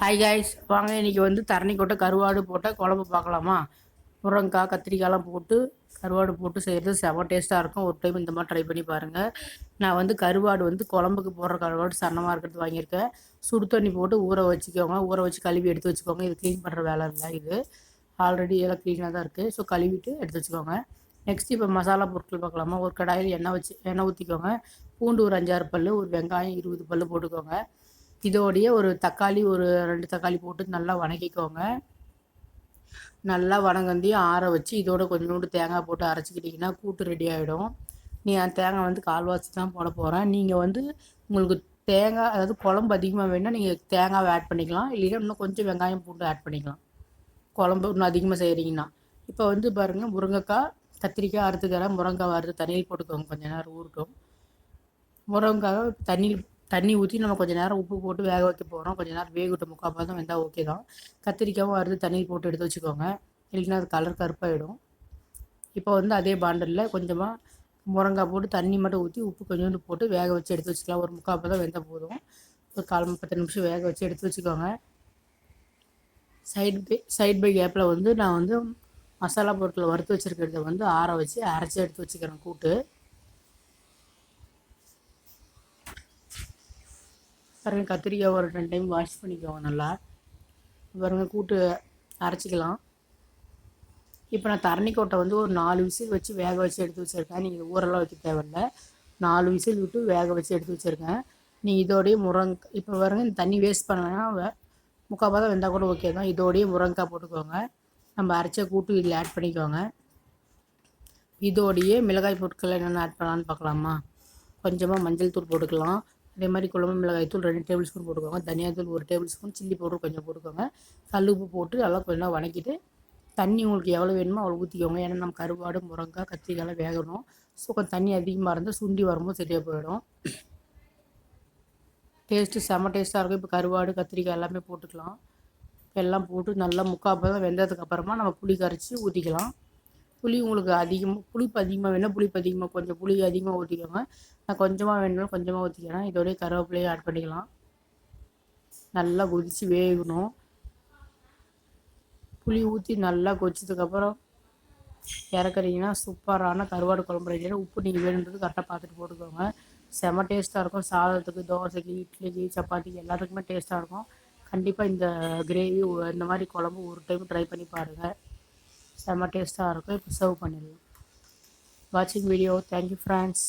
Hi guys வாங்க இன்றைக்கி வந்து தரணி கொட்டை கருவாடு போட்டால் குழம்பு பார்க்கலாமா? முருங்கக்காய் கத்திரிக்காயெலாம் போட்டு கருவாடு போட்டு செய்கிறது செம டேஸ்ட்டாக இருக்கும். ஒரு டைம் இந்த மாதிரி ட்ரை பண்ணி பாருங்கள் நான் வந்து கருவாடு வந்து குழம்புக்கு போடுற கருவாடு சன்னமாக இருக்கிறது வாங்கியிருக்கேன். சுடு தண்ணி போட்டு ஊற வச்சுக்கோங்க. ஊற வச்சு கழுவி எடுத்து வச்சுக்கோங்க. இது க்ளீன் பண்ணுற வேலை இல்லை இது. ஆல்ரெடி எல்லாம் க்ளீனாக தான் இருக்குது ஸோ கழுவிட்டு எடுத்து வச்சுக்கோங்க. நெக்ஸ்ட் இப்போ மசாலா பொருட்கள் பார்க்கலாமா? ஒரு கடாயில் எண்ணெய் வச்சு எண்ணெய் ஊற்றிக்கோங்க பூண்டு ஒரு அஞ்சாறு பல் ஒரு வெங்காயம் இருபது பல் போட்டுக்கோங்க. இதோடைய ஒரு தக்காளி ஒரு ரெண்டு தக்காளி போட்டு நல்லா வணக்கிக்கோங்க. நல்லா வணங்கந்தி ஆற வச்சு இதோட கொஞ்சோண்டு தேங்காய் போட்டு அரைச்சிக்கிட்டிங்கன்னா கூட்டு ரெடி ஆகிடும் நீ அந்த தேங்காய் வந்து கால்வாசி தான் போட போகிறேன் நீங்கள் வந்து உங்களுக்கு தேங்காய் அதாவது குழம்பு அதிகமாக வேணும்னா நீங்கள் தேங்காவை ஆட் பண்ணிக்கலாம். இல்லைன்னா இன்னும் கொஞ்சம் வெங்காயம் பூண்டு ஆட் பண்ணிக்கலாம். குழம்பு இன்னும் அதிகமாக செய்கிறீங்கன்னா இப்போ வந்து பாருங்கள் முருங்கைக்காய் கத்திரிக்காய் அறுத்துக்கிறேன் முருங்காய் வறுத்து தண்ணியில் போட்டுக்கோங்க. கொஞ்சம் நேரம் ஊறட்டும். முருங்காய் தண்ணியில் தண்ணி ஊற்றி நம்ம கொஞ்சம் நேரம் உப்பு போட்டு வேக வைக்க போகிறோம் கொஞ்சம் நேரம் வேகட்டும். முக்கால் பாதம் வெந்தால் ஓகே தான். கத்திரிக்காயும் அறுத்து தண்ணி போட்டு எடுத்து வச்சுக்கோங்க. இல்லைன்னா அது கலர் கருப்பாகிடும் இப்போ வந்து அதே பாண்டலில் கொஞ்சமாக முருங்காய் போட்டு தண்ணி மட்டும் ஊற்றி உப்பு கொஞ்சோண்டு போட்டு வேக வச்சு எடுத்து வச்சுக்கலாம். ஒரு முக்கால் தான் வெந்தால் போதும். ஒரு கால் பத்து நிமிஷம் வேக வச்சு எடுத்து வச்சுக்கோங்க. சைட் பை சைட் பை கேப்பில் வந்து நான் வந்து மசாலா பொருட்களை வறுத்து வச்சுருக்கிறத வந்து ஆற வச்சு அரைச்சி எடுத்து வச்சுக்கிறேன் கூட்டு. பாருங்க கத்திரிக்காய் ஒரு ரெண்டு டைம் வாஷ் பண்ணிக்கோங்க நல்லா. பாருங்க கூட்டு அரைச்சிக்கலாம். இப்போ நான் தரணிக்கோட்டை வந்து ஒரு நாலு விசில் வச்சு வேக வச்சு எடுத்து வச்சுருக்கேன். நீங்கள் ஊரெல்லாம் வைக்க தேவையில்ல. நாலு விசில் விட்டு வேக வச்சு எடுத்து வச்சுருக்கேன். நீங்கள் இதோடைய முருங்க இப்போ பாருங்க இந்த தண்ணி வேஸ்ட் பண்ணனா முக்கால் பாதம் வெந்தால் கூட ஓகே தான். இதோடைய முருங்கைக்காய் போட்டுக்கோங்க. நம்ம அரைச்ச கூட்டு இதில் ஆட் பண்ணிக்கோங்க. இதோடைய மிளகாய் பொருட்கள் என்னென்ன ஆட் பண்ணலான்னு பார்க்கலாமா? கொஞ்சமாக மஞ்சள் தூள் போட்டுக்கலாம். அதே மாதிரி குழம்பு மிளகாய் தூள் ரெண்டு டேபிள் ஸ்பூன் போட்டுக்கோங்க. தனியாத்தூள் ஒரு டேபிள் ஸ்பூன் சில்லி பவுடர் கொஞ்சம் போட்டுக்கோங்க. கல்லுப்பு போட்டு நல்லா கொஞ்சம் வணக்கிட்டு தண்ணி உங்களுக்கு எவ்வளோ வேணுமோ அவ்வளோ ஊற்றிக்கோங்க ஏன்னா நம்ம கருவாடு முருங்காய் கத்திரிக்காயெல்லாம் வேகணும். ஸோ கொஞ்சம் தண்ணி அதிகமாக இருந்தால் சுண்டி வரும்போது சரியாக போயிடும். டேஸ்ட்டு செம்ம டேஸ்ட்டாக இருக்கும். இப்போ கருவாடு கத்திரிக்காய் எல்லாமே போட்டுக்கலாம். எல்லாம் போட்டு நல்லா முக்கால் தான் வெந்ததுக்கு அப்புறமா நம்ம புளி கரைச்சி ஊற்றிக்கலாம் புளி உங்களுக்கு அதிகமாக புளிப்பு அதிகமாக வேணும் புளிப்பு அதிகமாக கொஞ்சம் புளி அதிகமாக ஊற்றிக்கோங்க நான் கொஞ்சமாக வேணும்னா கொஞ்சமாக ஊற்றிக்கிறேன் இதோடய கருவேப்பிலையும் ஆட் பண்ணிக்கலாம். நல்லா கொதித்து வேகணும். புளி ஊற்றி நல்லா கொதிச்சதுக்கப்புறம் இறக்குறீங்கன்னா சூப்பரான கருவாடு குழம்பு ரெடி உப்பு நீங்கள் வேணுன்றது கரெக்டாக பார்த்துட்டு போட்டுக்கோங்க. செம டேஸ்ட்டாக இருக்கும். சாதத்துக்கு தோசைக்கு இட்லிக்கு சப்பாத்திக்கு எல்லாத்துக்குமே டேஸ்ட்டாக இருக்கும். கண்டிப்பாக இந்த கிரேவி இந்த மாதிரி குழம்பு ஒரு டைம் ட்ரை பண்ணி பாருங்கள் செம்ம டேஸ்ட்டாக இருக்கும். இப்போ சர்வ் பண்ணிடலாம். வாட்சிங் வீடியோ தேங்க்யூ ஃப்ரெண்ட்ஸ்